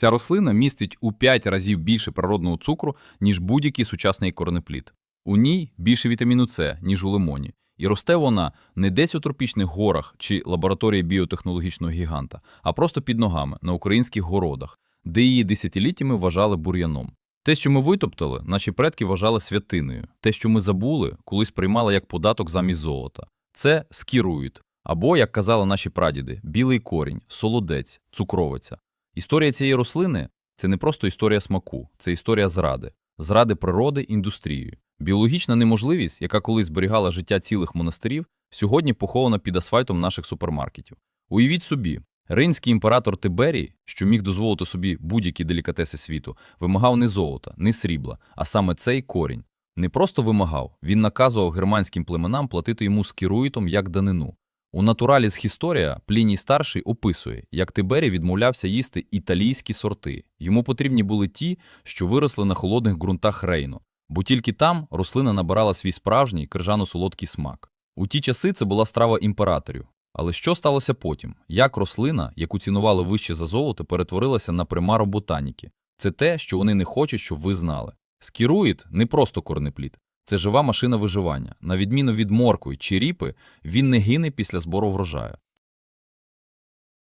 Ця рослина містить у 5 разів більше природного цукру, ніж будь-який сучасний корнеплід. У ній більше вітаміну С, ніж у лимоні. І росте вона не десь у тропічних горах чи лабораторії біотехнологічного гіганта, а просто під ногами на українських городах, де її десятиліттями вважали бур'яном. Те, що ми витоптали, наші предки вважали святиною. Те, що ми забули, колись приймали як податок замість золота. Це скіруїд, або, як казали наші прадіди, білий корінь, солодець, цукровиця. Історія цієї рослини це не просто історія смаку, це історія зради, зради природи індустрією. Біологічна неможливість, яка колись зберігала життя цілих монастирів, сьогодні похована під асфальтом наших супермаркетів. Уявіть собі, римський імператор Тиберій, що міг дозволити собі будь-які делікатеси світу, вимагав не золота, не срібла, а саме цей корінь. Не просто вимагав, він наказував германським племенам платити йому скіруїтом як данину. У натураліс Хісторія Пліній старший описує, як Тиберій відмовлявся їсти італійські сорти. Йому потрібні були ті, що виросли на холодних ґрунтах Рейну, бо тільки там рослина набирала свій справжній крижано-солодкий смак. У ті часи це була страва імператорів. Але що сталося потім? Як рослина, яку цінували вище за золото, перетворилася на примару ботаніки? Це те, що вони не хочуть, щоб ви знали. Скіруїд не просто корнеплід, це жива машина виживання. На відміну від моркви чи ріпи, він не гине після збору врожаю.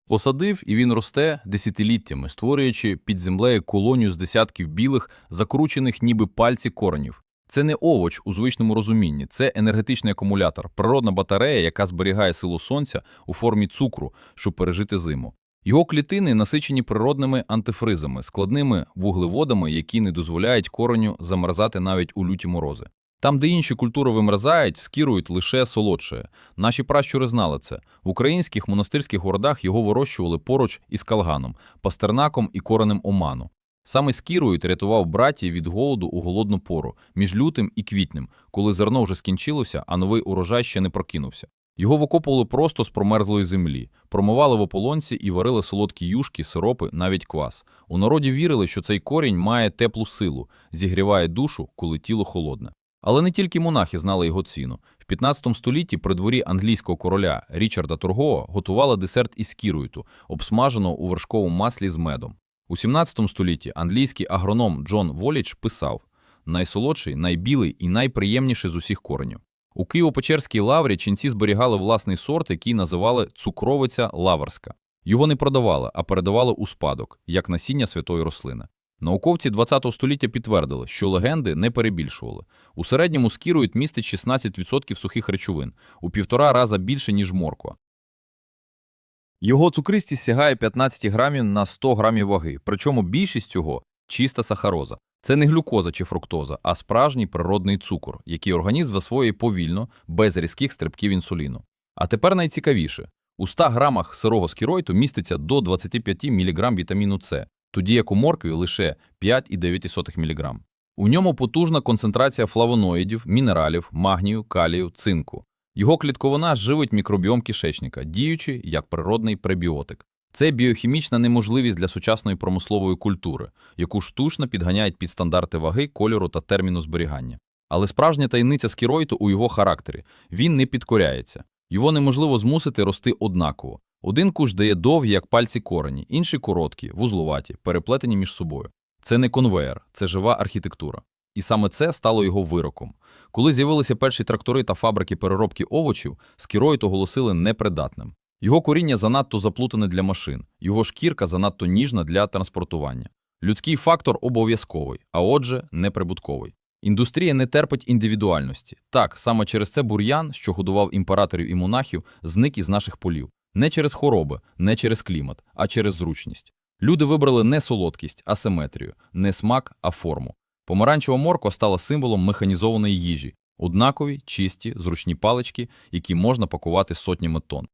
Посадив, і він росте десятиліттями, створюючи під землею колонію з десятків білих, закручених ніби пальці коренів. Це не овоч у звичному розумінні, це енергетичний акумулятор, природна батарея, яка зберігає силу сонця у формі цукру, щоб пережити зиму. Його клітини насичені природними антифризами, складними вуглеводами, які не дозволяють кореню замерзати навіть у люті морози. Там, де інші культури вимерзають, скірують лише солодше. Наші пращури знали це. В українських монастирських городах його вирощували поруч із калганом, пастернаком і коренем оману. Саме скірують рятував братів від голоду у голодну пору, між лютим і квітнем, коли зерно вже скінчилося, а новий урожай ще не прокинувся. Його викопували просто з промерзлої землі, промивали в ополонці і варили солодкі юшки, сиропи, навіть квас. У народі вірили, що цей корінь має теплу силу, зігріває душу, коли тіло холодне. Але не тільки монахи знали його ціну. В 15 столітті при дворі англійського короля Річарда Торгова готували десерт із кіруйту, обсмаженого у вершковому маслі з медом. У 17 столітті англійський агроном Джон Воліч писав найсолодший, найбілий і найприємніший з усіх коренів. У Києво-Печерській лаврі ченці зберігали власний сорт, який називали цукровиця лаврська. Його не продавали, а передавали у спадок, як насіння святої рослини. Науковці ХХ століття підтвердили, що легенди не перебільшували. У середньому скірують містить 16% сухих речовин, у півтора раза більше, ніж морква. Його цукристість сягає 15 грамів на 100 грамів ваги, причому більшість цього – чиста сахароза. Це не глюкоза чи фруктоза, а справжній природний цукор, який організм засвоює повільно, без різких стрибків інсуліну. А тепер найцікавіше. У 100 грамах сирого скіройту міститься до 25 мг вітаміну С, тоді як у моркві лише 5,9 мг. У ньому потужна концентрація флавоноїдів, мінералів, магнію, калію, цинку. Його клітковина живить мікробіом кишечника, діючи як природний пребіотик. Це біохімічна неможливість для сучасної промислової культури, яку штучно підганяють під стандарти ваги, кольору та терміну зберігання. Але справжня таємниця скіройту у його характері він не підкоряється. Його неможливо змусити рости однаково. Один куш дає довгі, як пальці корені, інші короткі, вузлуваті, переплетені між собою. Це не конвеєр, це жива архітектура. І саме це стало його вироком. Коли з'явилися перші трактори та фабрики переробки овочів, скіроїд оголосили непридатним. Його коріння занадто заплутане для машин, його шкірка занадто ніжна для транспортування. Людський фактор обов'язковий, а отже, неприбутковий. Індустрія не терпить індивідуальності. Так, саме через це бур'ян, що годував імператорів і монахів, зник із наших полів. Не через хвороби, не через клімат, а через зручність. Люди вибрали не солодкість, а симетрію, не смак, а форму. Помаранчева морква стала символом механізованої їжі, однакові, чисті, зручні палички, які можна пакувати сотнями тонн.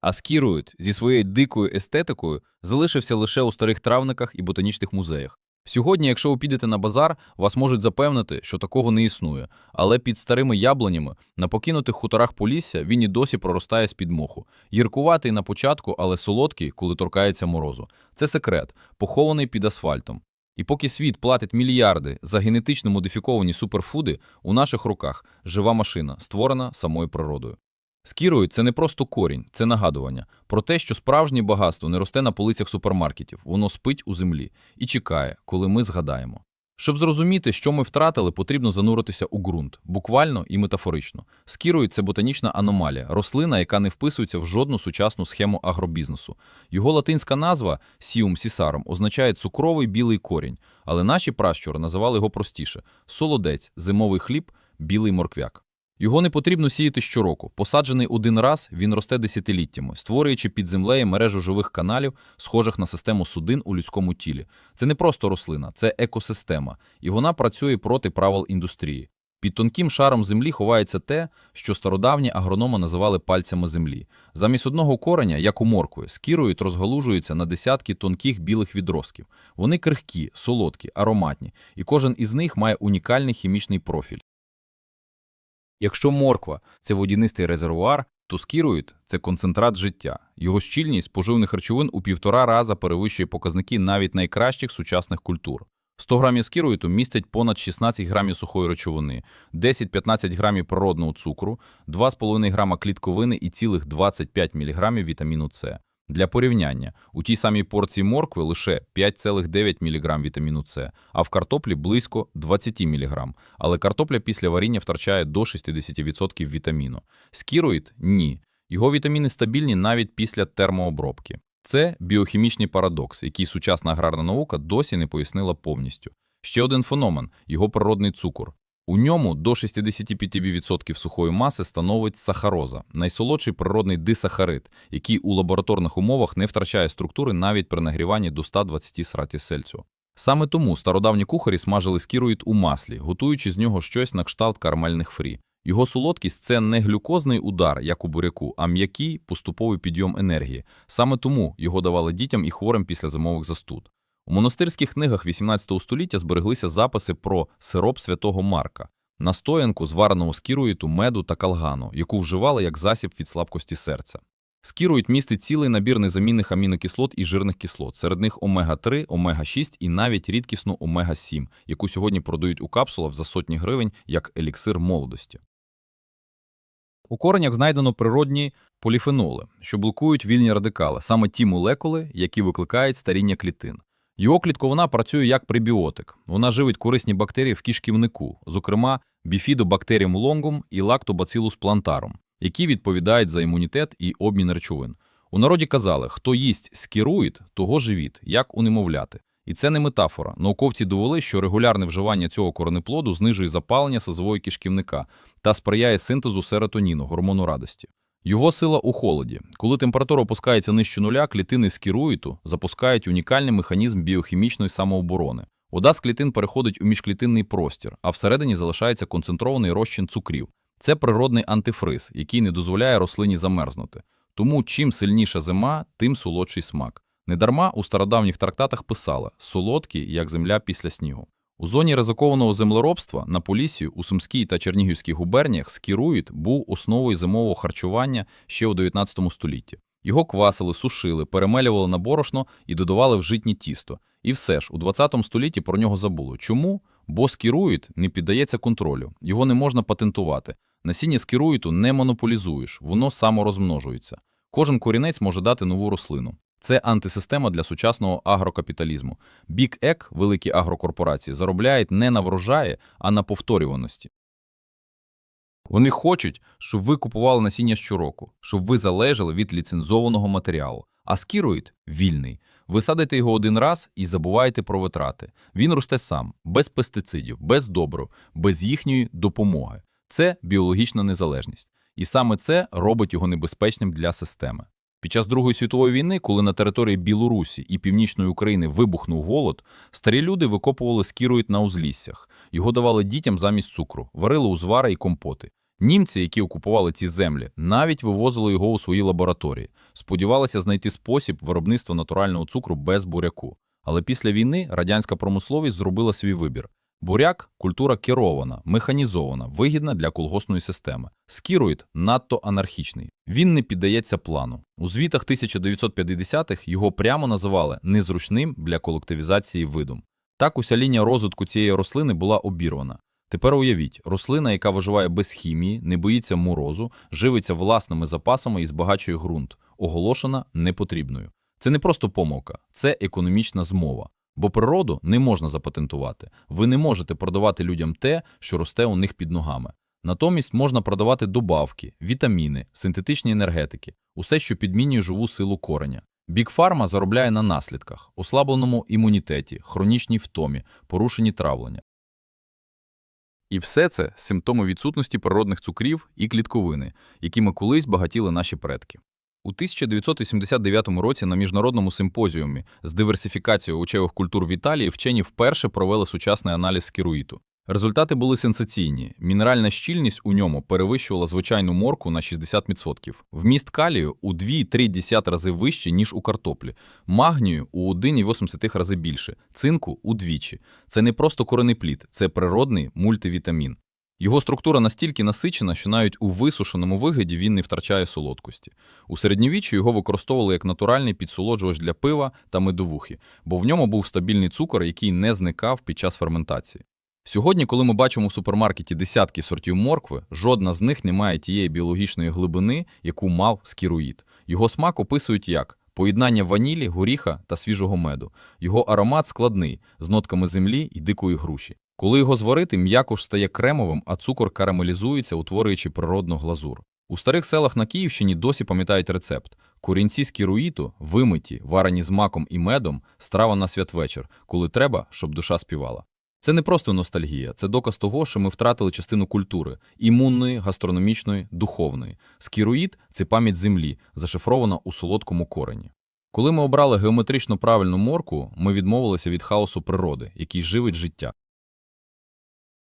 А скірують зі своєю дикою естетикою залишився лише у старих травниках і ботанічних музеях. Сьогодні, якщо ви підете на базар, вас можуть запевнити, що такого не існує, але під старими яблунями на покинутих хуторах Полісся він і досі проростає з-під моху. Гіркуватий на початку, але солодкий, коли торкається морозу. Це секрет, похований під асфальтом. І поки світ платить мільярди за генетично модифіковані суперфуди, у наших руках жива машина, створена самою природою. Скіроїд – це не просто корінь, це нагадування про те, що справжнє багатство не росте на полицях супермаркетів, воно спить у землі і чекає, коли ми згадаємо. Щоб зрозуміти, що ми втратили, потрібно зануритися у ґрунт, буквально і метафорично. Скіроїд – це ботанічна аномалія, рослина, яка не вписується в жодну сучасну схему агробізнесу. Його латинська назва сіум сісаром означає цукровий білий корінь, але наші пращури називали його простіше – солодець, зимовий хліб, білий морквяк. Його не потрібно сіяти щороку. Посаджений один раз, він росте десятиліттями, створюючи під землею мережу живих каналів, схожих на систему судин у людському тілі. Це не просто рослина, це екосистема, і вона працює проти правил індустрії. Під тонким шаром землі ховається те, що стародавні агрономи називали пальцями землі. Замість одного кореня, як у моркви, скірують розгалужуються на десятки тонких білих відростків. Вони крихкі, солодкі, ароматні, і кожен із них має унікальний хімічний профіль. Якщо морква це водянистий резервуар, то скіруїд – це концентрат життя. Його щільність поживних речовин у півтора раза перевищує показники навіть найкращих сучасних культур. 100 грамів скіруїту містять понад 16 грамів сухої речовини, 10-15 грамів природного цукру, 2,5 грама клітковини і цілих 25 мг вітаміну С. Для порівняння, у тій самій порції моркви лише 5,9 мг вітаміну С, а в картоплі близько 20 мг. Але картопля після варіння втрачає до 60% вітаміну. Скіроїд – ні. Його вітаміни стабільні навіть після термообробки. Це біохімічний парадокс, який сучасна аграрна наука досі не пояснила повністю. Ще один феномен – його природний цукор. У ньому до 65% сухої маси становить сахароза, найсолодший природний дисахарид, який у лабораторних умовах не втрачає структури навіть при нагріванні до 120 градусів Цельсію. Саме тому стародавні кухарі смажили скіроїд у маслі, готуючи з нього щось на кшталт карамельних фрі. Його солодкість – це не глюкозний удар, як у буряку, а м'який поступовий підйом енергії. Саме тому його давали дітям і хворим після зимових застуд. У монастирських книгах XVIII століття збереглися записи про сироп святого Марка, настоянку звареного скіруїту, меду та калгану, яку вживали як засіб від слабкості серця. Скіруїт містить цілий набір незамінних амінокислот і жирних кислот, серед них омега-3, омега-6 і навіть рідкісну омега-7, яку сьогодні продають у капсулах за сотні гривень як еліксир молодості. У коренях знайдено природні поліфеноли, що блокують вільні радикали, саме ті молекули, які викликають старіння клітин. Його клітковина працює як пребіотик. Вона живить корисні бактерії в кишківнику, зокрема біфідобактеріум лонгум і лактобацилус плантарум, які відповідають за імунітет і обмін речовин. У народі казали, хто їсть скіруїд, того живіт, як у немовляти. І це не метафора. Науковці довели, що регулярне вживання цього коренеплоду знижує запалення созової кишківника та сприяє синтезу серотоніну, гормону радості. Його сила у холоді. Коли температура опускається нижче нуля, клітини скіруїту запускають унікальний механізм біохімічної самооборони. Вода з клітин переходить у міжклітинний простір, а всередині залишається концентрований розчин цукрів. Це природний антифриз, який не дозволяє рослині замерзнути. Тому чим сильніша зима, тим солодший смак. Недарма у стародавніх трактатах писали «солодкий, як земля після снігу». У зоні ризикованого землеробства на Полісі, у Сумській та Чернігівській губерніях скіруїд був основою зимового харчування ще у 19 столітті. Його квасили, сушили, перемелювали на борошно і додавали в житнє тісто. І все ж, у 20 столітті про нього забули. Чому? Бо скіруїд не піддається контролю, його не можна патентувати. Насіння скіруїту не монополізуєш, воно саморозмножується. Кожен корінець може дати нову рослину. Це антисистема для сучасного агрокапіталізму. Big Ec, великі агрокорпорації, заробляють не на врожаї, а на повторюваності. Вони хочуть, щоб ви купували насіння щороку, щоб ви залежали від ліцензованого матеріалу. А скіроїд – вільний. Ви садите його один раз і забуваєте про витрати. Він росте сам, без пестицидів, без добрив, без їхньої допомоги. Це біологічна незалежність. І саме це робить його небезпечним для системи. Під час Другої світової війни, коли на території Білорусі і Північної України вибухнув голод, старі люди викопували скіроїд на узліссях. Його давали дітям замість цукру, варили узвари і компоти. Німці, які окупували ці землі, навіть вивозили його у свої лабораторії, сподівалися знайти спосіб виробництва натурального цукру без буряку. Але після війни радянська промисловість зробила свій вибір. Буряк – культура керована, механізована, вигідна для колгосної системи. Скіроїд надто анархічний. Він не піддається плану. У звітах 1950-х його прямо називали незручним для колективізації видом. Так уся лінія розвитку цієї рослини була обірвана. Тепер уявіть, рослина, яка виживає без хімії, не боїться морозу, живиться власними запасами і збагачує ґрунт, оголошена непотрібною. Це не просто помилка, це економічна змова. Бо природу не можна запатентувати. Ви не можете продавати людям те, що росте у них під ногами. Натомість можна продавати добавки, вітаміни, синтетичні енергетики, усе, що підмінює живу силу кореня. Бікфарма заробляє на наслідках, ослабленому імунітеті, хронічній втомі, порушенні травлення. І все це симптоми відсутності природних цукрів і клітковини, якими колись багатіли наші предки. У 1989 році на міжнародному симпозіумі з диверсифікацією очевих культур в Італії вчені вперше провели сучасний аналіз скіруїту. Результати були сенсаційні. Мінеральна щільність у ньому перевищувала звичайну морку на 60%. Вміст калію у 2,3 рази вище, ніж у картоплі, магнію у 1,8 рази більше, цинку удвічі. Це не просто коренеплід, це природний мультивітамін. Його структура настільки насичена, що навіть у висушеному вигляді він не втрачає солодкості. У середньовіччі його використовували як натуральний підсолоджувач для пива та медовухи, бо в ньому був стабільний цукор, який не зникав під час ферментації. Сьогодні, коли ми бачимо в супермаркеті десятки сортів моркви, жодна з них не має тієї біологічної глибини, яку мав скіруїд. Його смак описують як поєднання ванілі, горіха та свіжого меду. Його аромат складний, з нотками землі і дикої груші. Коли його зварити, м'якош стає кремовим, а цукор карамелізується, утворюючи природну глазур. У старих селах на Київщині досі пам'ятають рецепт. Корінці скіруїту, вимиті, варені з маком і медом, страва на святвечір, коли треба, щоб душа співала. Це не просто ностальгія, це доказ того, що ми втратили частину культури імунної, гастрономічної, духовної. Скіруїд – це пам'ять землі, зашифрована у солодкому корені. Коли ми обрали геометрично правильну морку, ми відмовилися від хаосу природи, який живить життя.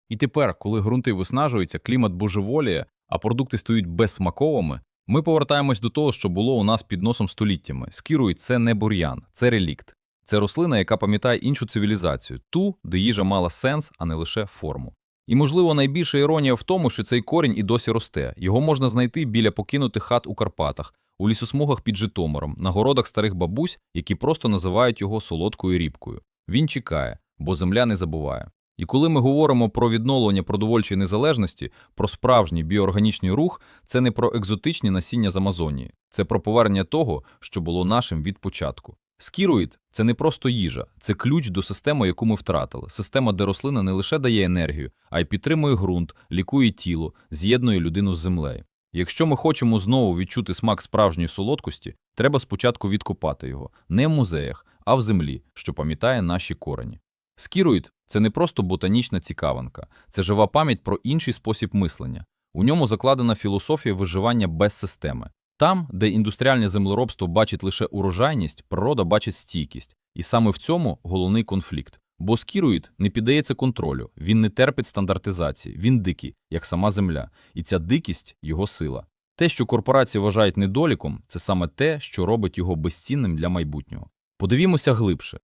І тепер, коли ґрунти виснажуються, клімат божеволіє, а продукти стають безсмаковими, ми повертаємось до того, що було у нас під носом століттями. Скіруїд – це не бур'ян, це релікт. Це рослина, яка пам'ятає іншу цивілізацію, ту, де їжа мала сенс, а не лише форму. І, можливо, найбільша іронія в тому, що цей корінь і досі росте. Його можна знайти біля покинутих хат у Карпатах, у лісосмугах під Житомиром, на городах старих бабусь, які просто називають його солодкою рібкою. Він чекає, бо земля не забуває. І коли ми говоримо про відновлення продовольчої незалежності, про справжній біоорганічний рух, це не про екзотичні насіння з Амазонії, це про повернення того, що було нашим від початку. Скіруїд – це не просто їжа, це ключ до системи, яку ми втратили. Система, де рослина не лише дає енергію, а й підтримує ґрунт, лікує тіло, з'єднує людину з землею. Якщо ми хочемо знову відчути смак справжньої солодкості, треба спочатку відкопати його не в музеях, а в землі, що пам'ятає наші корені. Скіруїд – це не просто ботанічна цікавинка, це жива пам'ять про інший спосіб мислення. У ньому закладена філософія виживання без системи. Там, де індустріальне землеробство бачить лише урожайність, природа бачить стійкість. І саме в цьому головний конфлікт. Бо скіруїд не піддається контролю, він не терпить стандартизації, він дикий, як сама земля. І ця дикість – його сила. Те, що корпорації вважають недоліком, це саме те, що робить його безцінним для майбутнього. Подивімося глибше.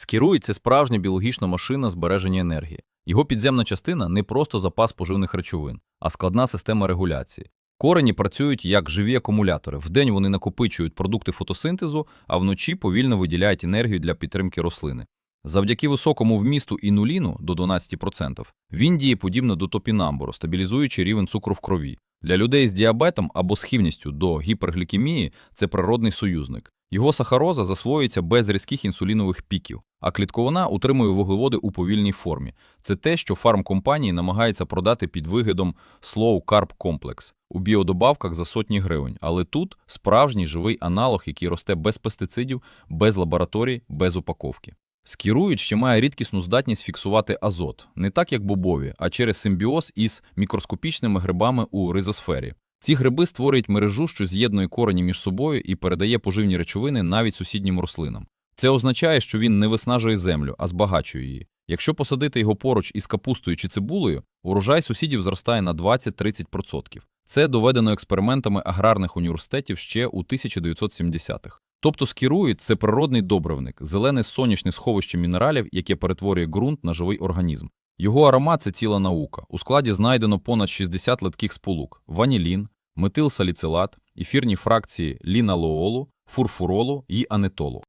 Скіруїд – це справжня біологічна машина збереження енергії. Його підземна частина не просто запас поживних речовин, а складна система регуляції. Корені працюють як живі акумулятори. Вдень вони накопичують продукти фотосинтезу, а вночі повільно виділяють енергію для підтримки рослини. Завдяки високому вмісту інуліну до 12%, він діє подібно до топінамбуру, стабілізуючи рівень цукру в крові. Для людей з діабетом або схильністю до гіперглікемії це природний союзник. Його сахароза засвоюється без різких інсулінових піків, а клітковина утримує вуглеводи у повільній формі. Це те, що фармкомпанії намагаються продати під виглядом Slow Carb Complex у біодобавках за сотні гривень. Але тут справжній живий аналог, який росте без пестицидів, без лабораторій, без упаковки. Скірують ще має рідкісну здатність фіксувати азот, не так як бобові, а через симбіоз із мікроскопічними грибами у ризосфері. Ці гриби створюють мережу, що з'єднує корені між собою і передає поживні речовини навіть сусіднім рослинам. Це означає, що він не виснажує землю, а збагачує її. Якщо посадити його поруч із капустою чи цибулею, урожай сусідів зростає на 20-30%. Це доведено експериментами аграрних університетів ще у 1970-х. Тобто скіруїд – це природний добривник, зелене сонячне сховище мінералів, яке перетворює ґрунт на живий організм. Його аромат – це ціла наука. У складі знайдено понад 60 литких сполук – ванілін, метилсаліцилат, ефірні фракції ліналоолу, фурфуролу і анетолу.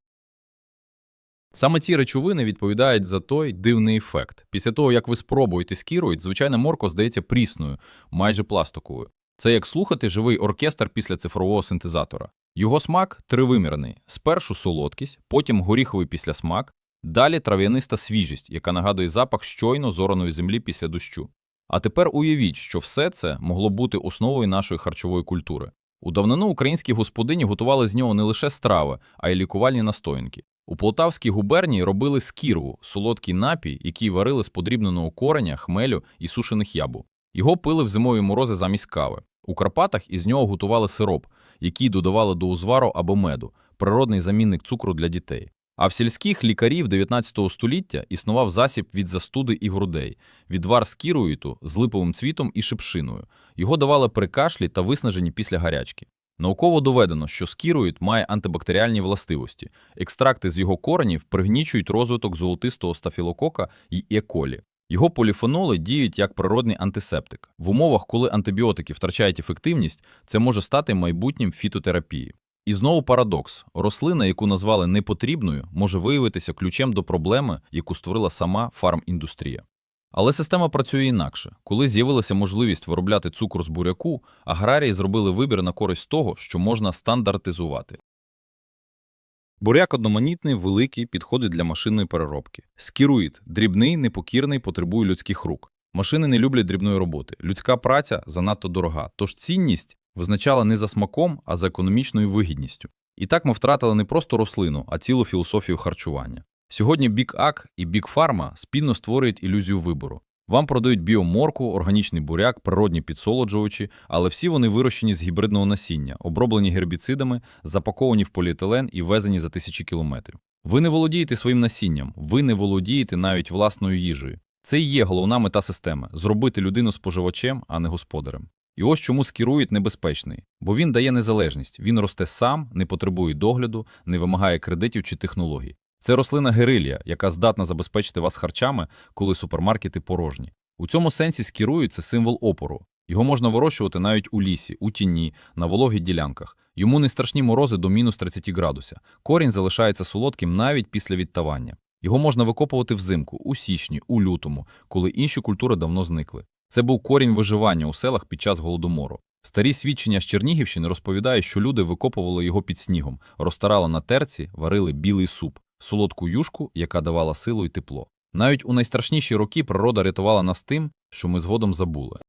Саме ці речовини відповідають за той дивний ефект. Після того, як ви спробуєте скірують, звичайна морква здається прісною, майже пластиковою. Це як слухати живий оркестр після цифрового синтезатора. Його смак тривимірний: спершу солодкість, потім горіховий післясмак, далі трав'яниста свіжість, яка нагадує запах щойно зораної землі після дощу. А тепер уявіть, що все це могло бути основою нашої харчової культури. У давнину українські господині готували з нього не лише страви, а й лікувальні настоянки. У Полтавській губернії робили скірву – солодкий напій, який варили з подрібненого кореня, хмелю і сушених ябу. Його пили в зимові морози замість кави. У Карпатах із нього готували сироп, який додавали до узвару або меду, природний замінник цукру для дітей. А в сільських лікарів 19 століття існував засіб від застуди і грудей, відвар з кіруїту, з липовим цвітом і шипшиною. Його давали при кашлі та виснаженні після гарячки. Науково доведено, що скіруїт має антибактеріальні властивості. Екстракти з його коренів пригнічують розвиток золотистого стафілокока і еколі. Його поліфеноли діють як природний антисептик. В умовах, коли антибіотики втрачають ефективність, це може стати майбутнім фітотерапії. І знову парадокс: рослина, яку назвали непотрібною, може виявитися ключем до проблеми, яку створила сама фарміндустрія. Але система працює інакше. Коли з'явилася можливість виробляти цукор з буряку, аграрії зробили вибір на користь того, що можна стандартизувати. Буряк одноманітний, великий, підходить для машинної переробки. Скіруїд – дрібний, непокірний, потребує людських рук. Машини не люблять дрібної роботи. Людська праця занадто дорога, тож цінність визначала не за смаком, а за економічною вигідністю. І так ми втратили не просто рослину, а цілу філософію харчування. Сьогодні Big Ag і Big Pharma спільно створюють ілюзію вибору. Вам продають біоморку, органічний буряк, природні підсолоджувачі, але всі вони вирощені з гібридного насіння, оброблені гербіцидами, запаковані в поліетилен і везені за тисячі кілометрів. Ви не володієте своїм насінням, ви не володієте навіть власною їжею. Це і є головна мета системи зробити людину споживачем, а не господарем. І ось чому скерують небезпечний, бо він дає незалежність, він росте сам, не потребує догляду, не вимагає кредитів чи технологій. Це рослина герилія, яка здатна забезпечити вас харчами, коли супермаркети порожні. У цьому сенсі скірують це символ опору. Його можна вирощувати навіть у лісі, у тіні, на вологих ділянках. Йому не страшні морози до мінус 30 градуся. Корінь залишається солодким навіть після відтавання. Його можна викопувати взимку, у січні, у лютому, коли інші культури давно зникли. Це був корінь виживання у селах під час голодомору. Старі свідчення з Чернігівщини розповідають, що люди викопували його під снігом, розтарали на терці, варили білий суп, солодку юшку, яка давала силу і тепло. Навіть у найстрашніші роки природа рятувала нас тим, що ми згодом забули.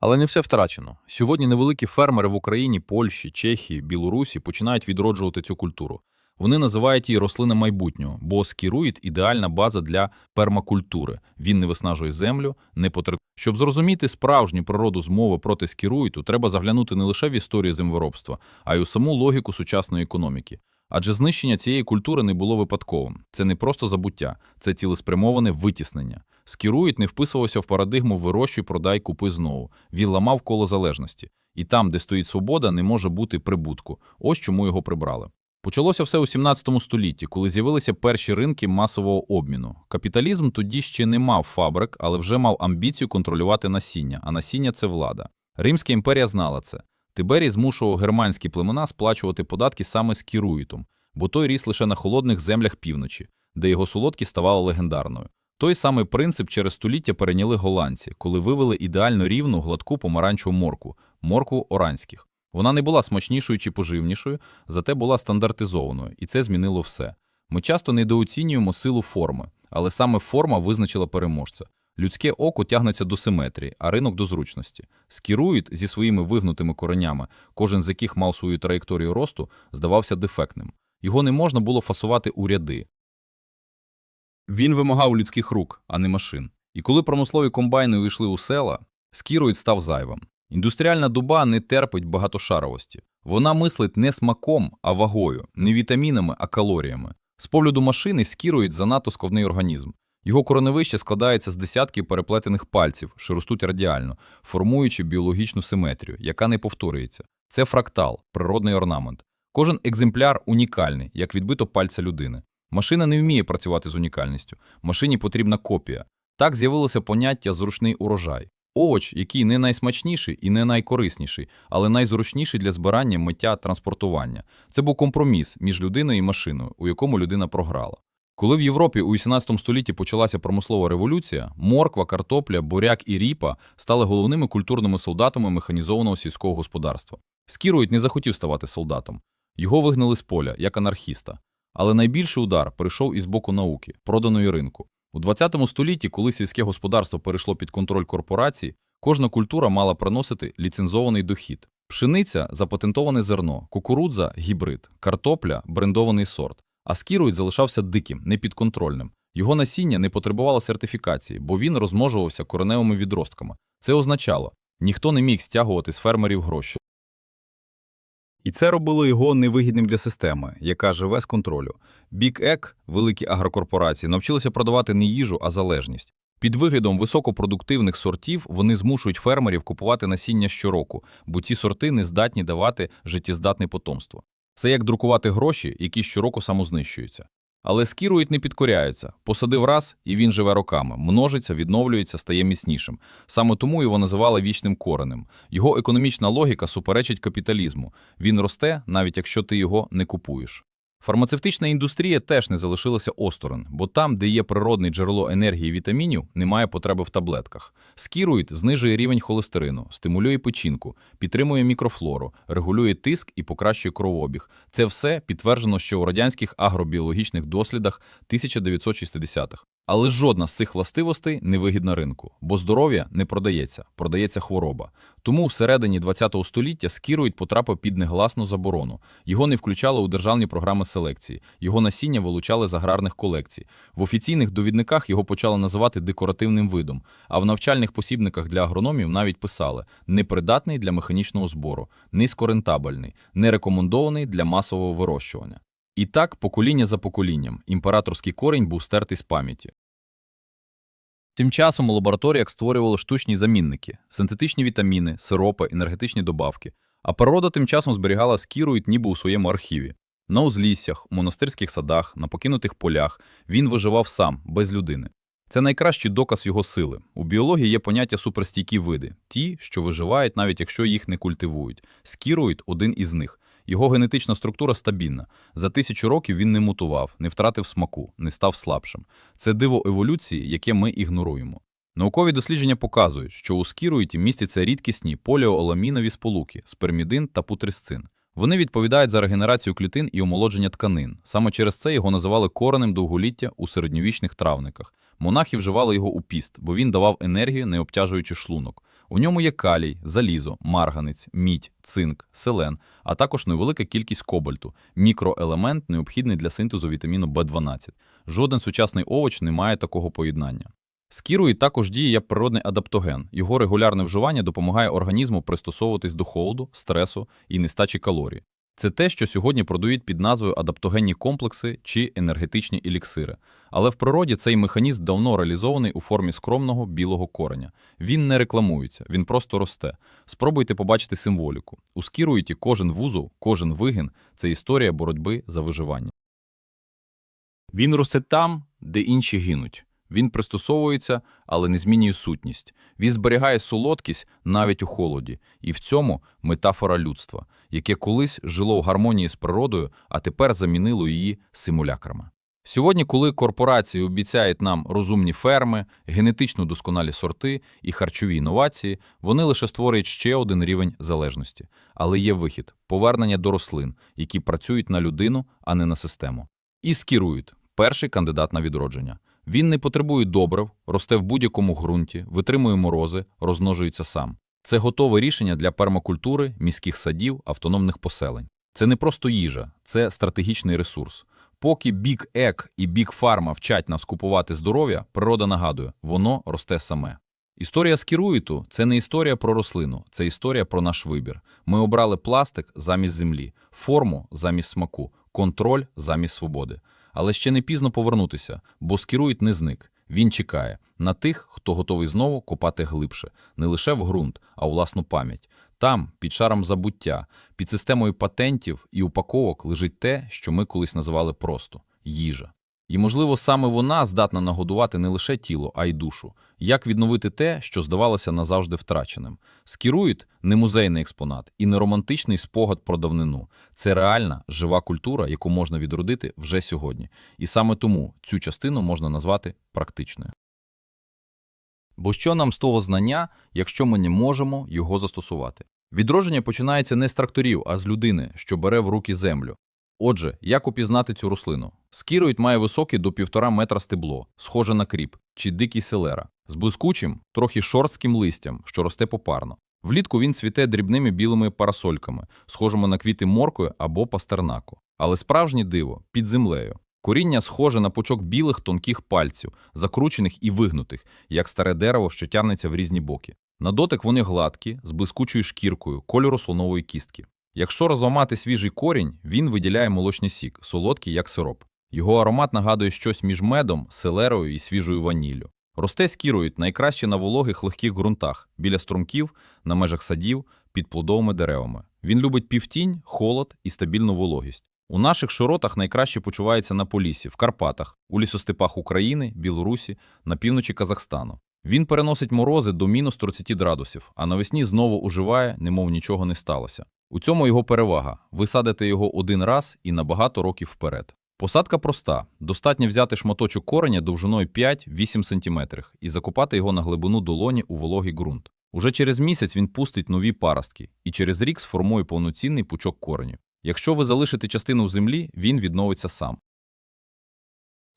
Але не все втрачено. Сьогодні невеликі фермери в Україні, Польщі, Чехії, Білорусі починають відроджувати цю культуру. Вони називають її рослина майбутнього, бо скіруїт ідеальна база для пермакультури. Він не виснажує землю, не потребує. Щоб зрозуміти справжню природу змови проти скіруїту, треба заглянути не лише в історію землеробства, а й у саму логіку сучасної економіки. Адже знищення цієї культури не було випадковим. Це не просто забуття, це цілеспрямоване витіснення. Скіруїт не вписувався в парадигму вирощуй, продай, купи знову. Він ламав коло залежності. І там, де стоїть свобода, не може бути прибутку. Ось чому його прибрали. Почалося все у 17 столітті, коли з'явилися перші ринки масового обміну. Капіталізм тоді ще не мав фабрик, але вже мав амбіцію контролювати насіння, а насіння це влада. Римська імперія знала це. Тиберій змушував германські племена сплачувати податки саме з кіруїтом, бо той ріс лише на холодних землях півночі, де його солодкість ставала легендарною. Той самий принцип через століття перейняли голландці, коли вивели ідеально рівну гладку помаранчеву морку морку оранських. Вона не була смачнішою чи поживнішою, зате була стандартизованою, і це змінило все. Ми часто недооцінюємо силу форми, але саме форма визначила переможця. Людське око тягнеться до симетрії, а ринок до зручності. Скіруїт зі своїми вигнутими коренями, кожен з яких мав свою траєкторію росту, здавався дефектним. Його не можна було фасувати у ряди. Він вимагав людських рук, а не машин. І коли промислові комбайни увійшли у села, скіруїт став зайвим. Індустріальна дуба не терпить багатошаровості. Вона мислить не смаком, а вагою, не вітамінами, а калоріями. З погляду машини скірують занадто сковний організм. Його короневище складається з десятків переплетених пальців, що ростуть радіально, формуючи біологічну симетрію, яка не повторюється. Це фрактал, природний орнамент. Кожен екземпляр унікальний, як відбито пальця людини. Машина не вміє працювати з унікальністю. Машині потрібна копія. Так з'явилося поняття зручний урожай. Овоч, який не найсмачніший і не найкорисніший, але найзручніший для збирання, миття, транспортування. Це був компроміс між людиною і машиною, у якому людина програла. Коли в Європі у 18 столітті почалася промислова революція, морква, картопля, буряк і ріпа стали головними культурними солдатами механізованого сільського господарства. Скіруїт не захотів ставати солдатом. Його вигнали з поля, як анархіста. Але найбільший удар прийшов із боку науки, проданої ринку. У 20 столітті, коли сільське господарство перейшло під контроль корпорацій, кожна культура мала приносити ліцензований дохід. Пшениця запатентоване зерно, кукурудза гібрид, картопля брендований сорт. А скіруїт залишався диким, непідконтрольним. Його насіння не потребувало сертифікації, бо він розмножувався кореневими відростками. Це означало, ніхто не міг стягувати з фермерів гроші. І це робило його невигідним для системи, яка живе з контролю. Бік ек, великі агрокорпорації, навчилися продавати не їжу, а залежність. Під виглядом високопродуктивних сортів вони змушують фермерів купувати насіння щороку, бо ці сорти не здатні давати життєздатне потомство. Це як друкувати гроші, які щороку самознищуються. Але скірують не підкоряється. Посадив раз, і він живе роками, множиться, відновлюється, стає міцнішим. Саме тому його називали вічним коренем. Його економічна логіка суперечить капіталізму. Він росте, навіть якщо ти його не купуєш. Фармацевтична індустрія теж не залишилася осторонь, бо там, де є природне джерело енергії і вітамінів, немає потреби в таблетках. Скіруїд знижує рівень холестерину, стимулює печінку, підтримує мікрофлору, регулює тиск і покращує кровообіг. Це все підтверджено ще у радянських агробіологічних дослідах 1960-х. Але жодна з цих властивостей не вигідна ринку, бо здоров'я не продається, продається хвороба. Тому всередині ХХ століття скіруїд потрапив під негласну заборону. Його не включали у державні програми селекції, його насіння вилучали з аграрних колекцій. В офіційних довідниках його почали називати декоративним видом, а в навчальних посібниках для агрономів навіть писали непридатний для механічного збору, низькорентабельний, не рекомендований для масового вирощування. І так, покоління за поколінням, імператорський корінь був стертий з пам'яті. Тим часом у лабораторіях створювали штучні замінники, синтетичні вітаміни, сиропи, енергетичні добавки, а природа тим часом зберігала скіруїт ніби у своєму архіві. На узліссях, у монастирських садах, на покинутих полях він виживав сам, без людини. Це найкращий доказ його сили. У біології є поняття суперстійкі види, ті, що виживають, навіть якщо їх не культивують. Скіруїд – один із них. Його генетична структура стабільна. За тисячу років він не мутував, не втратив смаку, не став слабшим. Це диво еволюції, яке ми ігноруємо. Наукові дослідження показують, що у скіруїті містяться рідкісні поліооламінові сполуки, спермідин та путрисцин. Вони відповідають за регенерацію клітин і омолодження тканин. Саме через це його називали коренем довголіття у середньовічних травниках. Монахи вживали його у піст, бо він давав енергію, не обтяжуючи шлунок. У ньому є калій, залізо, марганець, мідь, цинк, селен, а також невелика кількість кобальту, мікроелемент, необхідний для синтезу вітаміну В12. Жоден сучасний овоч не має такого поєднання. З кірою також діє як природний адаптоген. Його регулярне вживання допомагає організму пристосовуватись до холоду, стресу і нестачі калорій. Це те, що сьогодні продають під назвою адаптогенні комплекси чи енергетичні еліксири. Але в природі цей механізм давно реалізований у формі скромного білого кореня. Він не рекламується, він просто росте. Спробуйте побачити символіку. У скіруїті кожен вузол, кожен вигин це історія боротьби за виживання. Він росте там, де інші гинуть. Він пристосовується, але не змінює сутність. Він зберігає солодкість навіть у холоді. І в цьому метафора людства, яке колись жило в гармонії з природою, а тепер замінило її симулякрами. Сьогодні, коли корпорації обіцяють нам розумні ферми, генетично досконалі сорти і харчові інновації, вони лише створюють ще один рівень залежності. Але є вихід повернення до рослин, які працюють на людину, а не на систему. І скірують перший кандидат на відродження. Він не потребує добрив, росте в будь-якому ґрунті, витримує морози, розмножується сам. Це готове рішення для пермакультури, міських садів, автономних поселень. Це не просто їжа, це стратегічний ресурс. Поки Big Ec і Big Pharma вчать нас купувати здоров'я, природа нагадує, воно росте саме. Історія скіруїту – це не історія про рослину, це історія про наш вибір. Ми обрали пластик замість землі, форму замість смаку, контроль замість свободи. Але ще не пізно повернутися, бо скіруїт не зник. Він чекає на тих, хто готовий знову копати глибше, не лише в ґрунт, а у власну пам'ять. Там, під шаром забуття, під системою патентів і упаковок лежить те, що ми колись називали просто їжа. І, можливо, саме вона здатна нагодувати не лише тіло, а й душу. Як відновити те, що здавалося назавжди втраченим? Скіруїт – не музейний експонат і не романтичний спогад про давнину. Це реальна, жива культура, яку можна відродити вже сьогодні. І саме тому цю частину можна назвати практичною. Бо що нам з того знання, якщо ми не можемо його застосувати? Відродження починається не з тракторів, а з людини, що бере в руки землю. Отже, як упізнати цю рослину? Скіруїт має високе до півтора метра стебло, схоже на кріп чи дикий селера, з блискучим, трохи шорстким листям, що росте попарно. Влітку він цвіте дрібними білими парасольками, схожими на квіти моркви або пастернаку. Але справжнє диво під землею. Коріння схоже на пучок білих тонких пальців, закручених і вигнутих, як старе дерево, що тягнеться в різні боки. На дотик вони гладкі, з блискучою шкіркою, кольору слонової кістки. Якщо розламати свіжий корінь, він виділяє молочний сік, солодкий, як сироп. Його аромат нагадує щось між медом, селерою і свіжою ваніллю. Росте скірують найкраще на вологих легких ґрунтах, біля струмків, на межах садів, під плодовими деревами. Він любить півтінь, холод і стабільну вологість. У наших широтах найкраще почувається на Полісі, в Карпатах, у лісостепах України, Білорусі, на півночі Казахстану. Він переносить морози до мінус 30 градусів, а навесні знову уживає, немов нічого не сталося. У цьому його перевага – ви садите його один раз і на багато років вперед. Посадка проста. Достатньо взяти шматочок кореня довжиною 5-8 см і закопати його на глибину долоні у вологий ґрунт. Уже через місяць він пустить нові паростки і через рік сформує повноцінний пучок коренів. Якщо ви залишите частину в землі, він відновиться сам.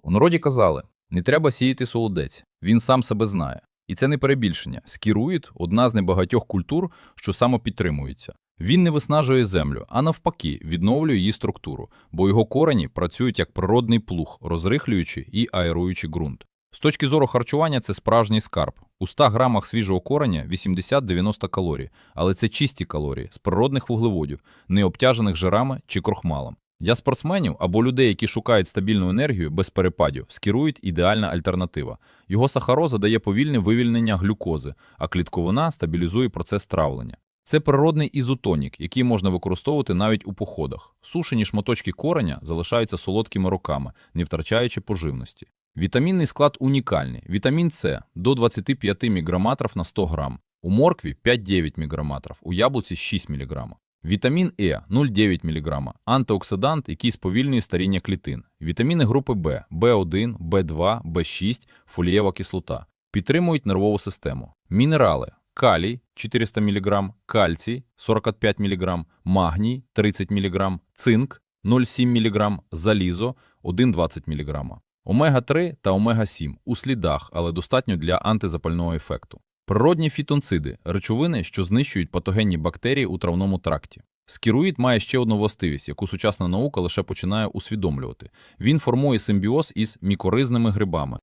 У народі казали, не треба сіяти солодець, він сам себе знає. І це не перебільшення. Скіруїд – одна з небагатьох культур, що самопідтримується. Він не виснажує землю, а навпаки, відновлює її структуру, бо його корені працюють як природний плуг, розрихлюючи і аеруючи ґрунт. З точки зору харчування це справжній скарб. У 100 грамах свіжого кореня 80-90 калорій, але це чисті калорії з природних вуглеводів, не обтяжених жирами чи крохмалом. Для спортсменів або людей, які шукають стабільну енергію без перепадів, скірують ідеальна альтернатива. Його сахароза дає повільне вивільнення глюкози, а клітковина стабілізує процес травлення. Це природний ізотонік, який можна використовувати навіть у походах. Сушені шматочки кореня залишаються солодкими роками, не втрачаючи поживності. Вітамінний склад унікальний. Вітамін С до 25 мг на 100 грам. У моркві 5-9 мг, у яблуці 6 мг. Вітамін Е 0,9 мг, антиоксидант, який сповільнює старіння клітин. Вітаміни групи Б, В1, В2, В6, фолієва кислота. Підтримують нервову систему. Мінерали калій 400 мг, кальцій 45 мг, магній 30 мг, цинк 0,7 мг, залізо 1,20 мг. Омега-3 та омега-7 у слідах, але достатньо для антизапального ефекту. Природні фітонциди – речовини, що знищують патогенні бактерії у травному тракті. Скіруїд має ще одну властивість, яку сучасна наука лише починає усвідомлювати. Він формує симбіоз із мікоризними грибами.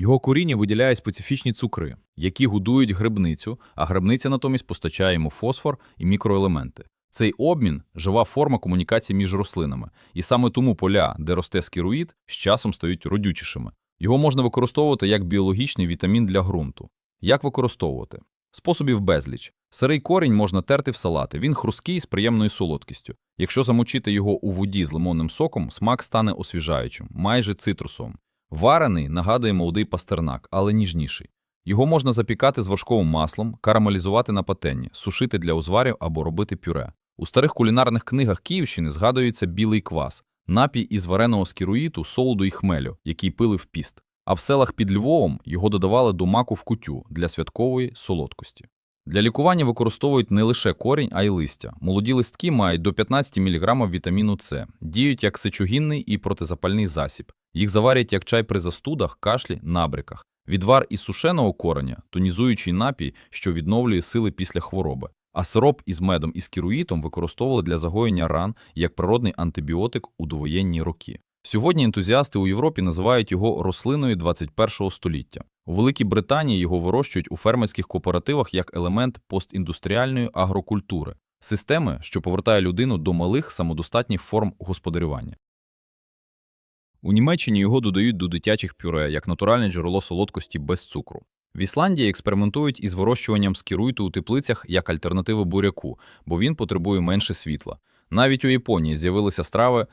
Його коріння виділяє специфічні цукри, які годують грибницю, а грибниця натомість постачає йому фосфор і мікроелементи. Цей обмін – жива форма комунікації між рослинами, і саме тому поля, де росте скіруїд, з часом стають родючішими. Його можна використовувати як біологічний вітамін для ґрунту. Як використовувати? Способів безліч. Сирий корінь можна терти в салати, він хрусткий з приємною солодкістю. Якщо замочити його у воді з лимонним соком, смак стане освіжаючим, майже цитрусовим. Варений нагадує молодий пастернак, але ніжніший. Його можна запікати з вершковим маслом, карамелізувати на патенні, сушити для узварів або робити пюре. У старих кулінарних книгах Київщини згадується білий квас, напій із вареного скіруїту, солоду і хмелю, який пили в піст. А в селах під Львовом його додавали до маку в кутю для святкової солодкості. Для лікування використовують не лише корінь, а й листя. Молоді листки мають до 15 мг вітаміну С, діють як сечогінний і протизапальний засіб. Їх заварять як чай при застудах, кашлі, набриках. Відвар із сушеного кореня – тонізуючий напій, що відновлює сили після хвороби. А сироп із медом і скіруїтом використовували для загоєння ран як природний антибіотик у довоєнні роки. Сьогодні ентузіасти у Європі називають його рослиною 21 століття. У Великій Британії його вирощують у фермерських кооперативах як елемент постіндустріальної агрокультури, системи, що повертає людину до малих самодостатніх форм господарювання. У Німеччині його додають до дитячих пюре як натуральне джерело солодкості без цукру. В Ісландії експериментують із вирощуванням скіруйту у теплицях як альтернативу буряку, бо він потребує менше світла. Навіть у Японії з'явилися страви